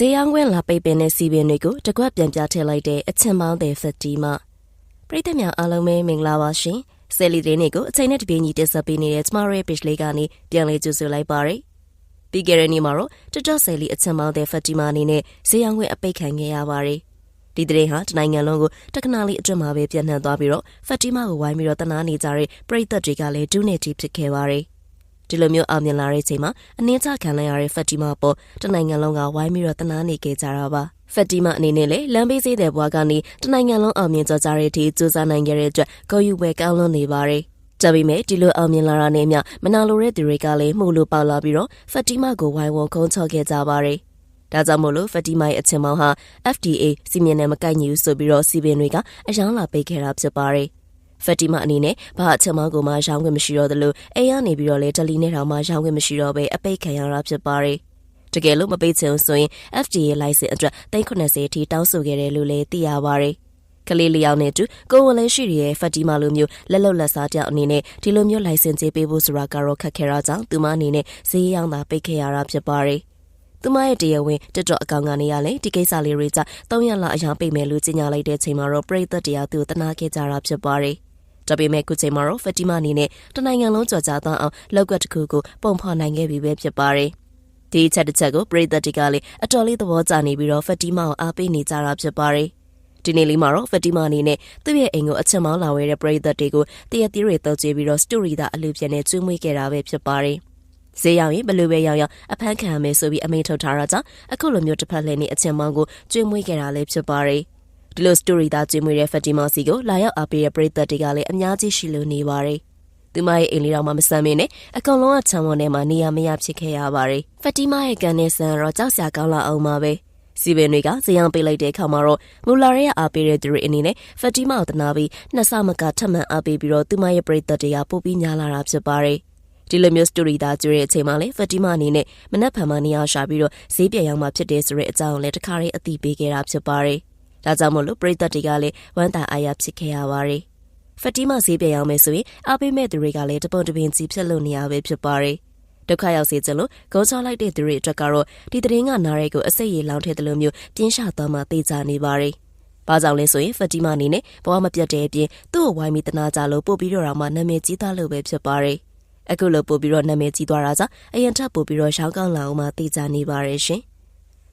ဈေးရောင်းခွင့်လာပိတ်ပင်တဲ့စီပင်တွေကိုတကွက်ပြန်ပြထည့်လိုက်တဲ့အချင်ပေါင်းတဲ့ဖက်တီမပရိသတ်များအားလုံးပဲမင်္ဂလာပါရှင်ဆယ်လီသတင်းတွေကိုအချိန်နဲ့တပြေးညီတင်ဆက်ပေးနေတဲ့ကျမတို့ရဲ့ page လေးကနေပြန်လည်ကြိုဆိုလိုက်ပါရစေပြီးခဲ့တဲ့နေ့မှာတော့တတဆယ်လီအချင်ပေါင်းတဲ့ဖက်တီမအနေနဲ့ဈေးရောင်းခွင့်အပိတ်ခံခဲ့ရပါတယ်ဒီသတင်းဟာတနိုင်ငံလုံးကိုတက္ကနာလေးအတွင်းမှာပဲပြန့်နှံ့သွားပြီးတော့ဖက်တီမာကိုဝိုင်းပြီးတော့တနာနေကြတဲ့ပရိသတ်တွေကလည်းဒုနေတီဖြစ်ခဲ့ပါတယ် ဒီလိုမျိုးအောင်မြင်လာတဲ့အချိန်မှာအနည်းချခံလိုက်ရတဲ့ဖက်တီမာပေါ်တနိုင်ငံလုံးကဝိုင်းပြီးတော့တနာနေခဲ့ကြတာပါဖက်တီမာအနေနဲ့လည်းလမ်းဘေးစေးတဲ့ဘွားကနေတနိုင်ငံလုံးအောင်မြင်ကြကြတဲ့အထိစူးစမ်းနိုင်ခဲ့တဲ့အတွက်ဂုဏ်ယူပွဲကောင်းလွန်နေပါတယ်ကြပေမဲ့ဒီလိုအောင်မြင်လာတာနဲ့မျှမနာလိုတဲ့သူတွေကလည်းမှုလို့ပေါက်လာပြီးတော့ဖက်တီမာကိုဝိုင်းဝန်းခုံးချော်ခဲ့ကြပါတယ်ဒါကြောင့်မို့လို့ဖက်တီမာရဲ့အချင်မောင်ဟာ FDA စီမံနဲ့မကိုက်ညီဘူးဆိုပြီးတော့စီပင်တွေကအယောင်းလာပိတ်ခဲ့တာဖြစ်ပါတယ် ဖက်တီမာအနေနဲ့ဘာအချက်မောင်းကိုမှရောင်းခွင့်မရှိတော့သလိုအိမ်ကနေပြီးတော့လေတယ်လီနဲ့တောင်မှရောင်းခွင့်မရှိတော့ဘဲအပိတ်ခံရတာဖြစ်ပါတယ်။တကယ်လို့မပိတ်ချင်ဆိုရင် FDA license အတွက်390အထိတောင်းဆိုခဲ့တယ်လို့လည်းသိရပါတယ်။ကလေးလျောက်နဲ့တူကိုဝန်လည်းရှိရရဲ့ဖက်တီမာလိုမျိုးလက်လုံလက်စားတယောက်အနေနဲ့ဒီလိုမျိုး license ကြေးပေးဖို့ဆိုတာကတော့ခက်ခဲတာကြောင့်သူမအနေနဲ့ဈေးရောင်းတာပိတ်ခဲ့ရတာဖြစ်ပါတယ်။သူမရဲ့တရားဝင်တက်တော့အကောင့်ကနေရလဲဒီကိစ္စလေးတွေကြ3ရက်လောက်အယောင်ပိတ်မယ်လို့ကြေညာလိုက်တဲ့ချိန်မှာတော့ပြည်သက်တရားသူတနာခဲ့ကြတာဖြစ်ပါတယ်။ ဒါပေမဲ့ခုချိန်မှာတော့ဖတီမာအနေနဲ့တနိုင်ငံလုံးကြော်ကြားသွားအောင်လောက်ကတ်တစ်ခုကိုပုံဖော်နိုင်ခဲ့ပြီပဲဖြစ်ပါတယ်။ဒီချက်တစ်ချက်ကိုပြည်သက်တွေကလည်းအတော်လေးသဘောကျနေပြီးတော့ဖတီမာကိုအားပေးနေကြတာဖြစ်ပါတယ်။ဒီနေ့လေးမှာတော့ဖတီမာအနေနဲ့သူ့ရဲ့အိမ်ကိုအချက်မောင်းလာဝဲတဲ့ပြည်သက်တွေကိုတရတီတွေတုပ်ကြည့်ပြီးတော့စတိုရီသားအလူပြင်းနဲ့ကျွေးမွေးခဲ့တာပဲဖြစ်ပါတယ်။ဈေးရောက်ရင်ဘလို့ပဲရောက်ရောက်အဖမ်းခံရမယ်ဆိုပြီးအမိန့်ထုတ်ထားတာကြောင့်အခုလိုမျိုးတစ်ဖက်လှည့်နေအချင်းမောင်းကိုကျွေးမွေးခဲ့တာလည်းဖြစ်ပါတယ်။ ဒီလို story သားကျွေးမွေးတဲ့ဖက်တီမာစီကိုလာရောက်အားပေးတဲ့ပရိသတ်တွေကလည်းအများကြီးရှိလို့နေပါတယ်။သူမရဲ့အိမ်လေးတော်မှာမဆမ်းမင်းနဲ့အကောင်လုံးကခြံဝန်းထဲမှာနေရမရဖြစ်ခဲ့ရပါတယ်။ဖက်တီမာရဲ့ကန်နဲ့ဆန်တော့ကြောက်စရာကောင်းလာအောင်ပါပဲ။စီပင်တွေကဇယံပေးလိုက်တဲ့အခါမှာတော့မူလာရဲအားပေးတဲ့သူတွေအနေနဲ့ဖက်တီမာကိုတနာပြီးနှစ်ဆမကထပ်မံအားပေးပြီးတော့သူမရဲ့ပရိသတ်တွေကပို့ပြီးညာလာတာဖြစ်ပါတယ်။ဒီလိုမျိုး story သားကျွေးတဲ့အချိန်မှာလေဖက်တီမာအနေနဲ့မနက်ဖြန်မှနေရာရှာပြီးတော့ဈေးပြန်ရောက်မှဖြစ်တဲ့ဆိုတဲ့အကြောင်းကိုလည်းတခါတည်းအသိပေးခဲ့တာဖြစ်ပါတယ်။ ဒါကြောင့်မို့လို့ပရိသတ်တွေကလည်းဝမ်းသာအားရဖြစ်ခဲ့ရပါတယ်။ဖတီမာဈေးပြန်ရောက်မယ်ဆိုရင်အားပေးမဲ့သူတွေကလည်းတပုံတပင်ကြီးဖြစ်လို့နေရပဲဖြစ်ပါတယ်။ဒုက္ခရောက်စေချင်လို့ဂုံးချလိုက်တဲ့သူတွေအတွက်ကတော့ဒီတရင်ကနားရဲကိုအစိတ်ရည်လောင်းထည့်တယ်လို့မျိုးပြင်းရှသွားမှသိကြနေပါတယ်။ဘာကြောင့်လဲဆိုရင်ဖတီမာအနေနဲ့ဘဝမပြတ်တဲ့အပြင်သူ့ကိုဝိုင်းပြီးတနာကြလို့ပို့ပြီးတော့မှနာမည်ကြီးသားလို့ပဲဖြစ်ပါတယ်။အခုလိုပို့ပြီးတော့နာမည်ကြီးသွားတာကြောင့်အရင်ထပ်ပို့ပြီးတော့ရှောင်းကောင်းလာအောင်မှသိကြနေပါတယ်ရှင်။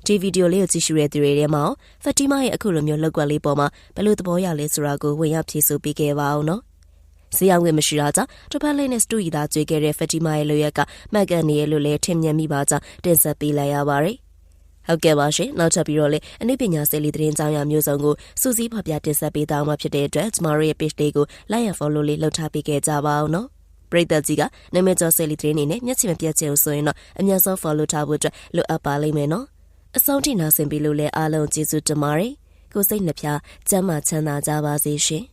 ဒီဗီဒီယိုလေးကိုကြည့်ရှုတဲ့သူတွေထဲမှာဖတီမာရဲ့အခုလိုမျိုးလောက်ကွက်လေးပေါ်မှာဘယ်လိုသဘောရလဲဆိုတာကိုဝင်ရောက်ဖြေဆိုပေးခဲ့ပါအောင်နော်။ဈေးရောက်ဝင်မရှိတာကြောင့်တပတ်လေးနဲ့စတူရီသားကြွေးခဲ့တဲ့ဖတီမာရဲ့လိုရက်ကမှတ်ကန်နေရလို့လည်းထင်မြင်မိပါကြောင်းတင်ဆက်ပေးလိုက်ရပါတယ်။ဟုတ်ကဲ့ပါရှင်နောက်ထပ်ပြီးတော့လေအနည်းပညာစေလေးသတင်းကြောင်းရမျိုးစုံကိုစူးစီးဖော်ပြတင်ဆက်ပေးသွားမှာဖြစ်တဲ့အတွက်ကျမတို့ရဲ့ page လေးကို like and follow လေးလုပ်ထားပေးခဲ့ကြပါအောင်နော်ပရိသတ်ကြီးကနာမည်ကျော်ဆယ်လီသတင်းနေနဲ့မျက်ခြေမပြတ်ချင်ဆိုရင်တော့အများဆုံး follow ထားဖို့အတွက်လိုအပ်ပါလိမ့်မယ်နော် အဆုံးထိနာဆင်ပြီလို့လည်းအားလုံးကျေးဇူးတင်ပါတယ်ကိုစိတ်နှပြကျမ်းမာချမ်းသာကြပါစေရှင်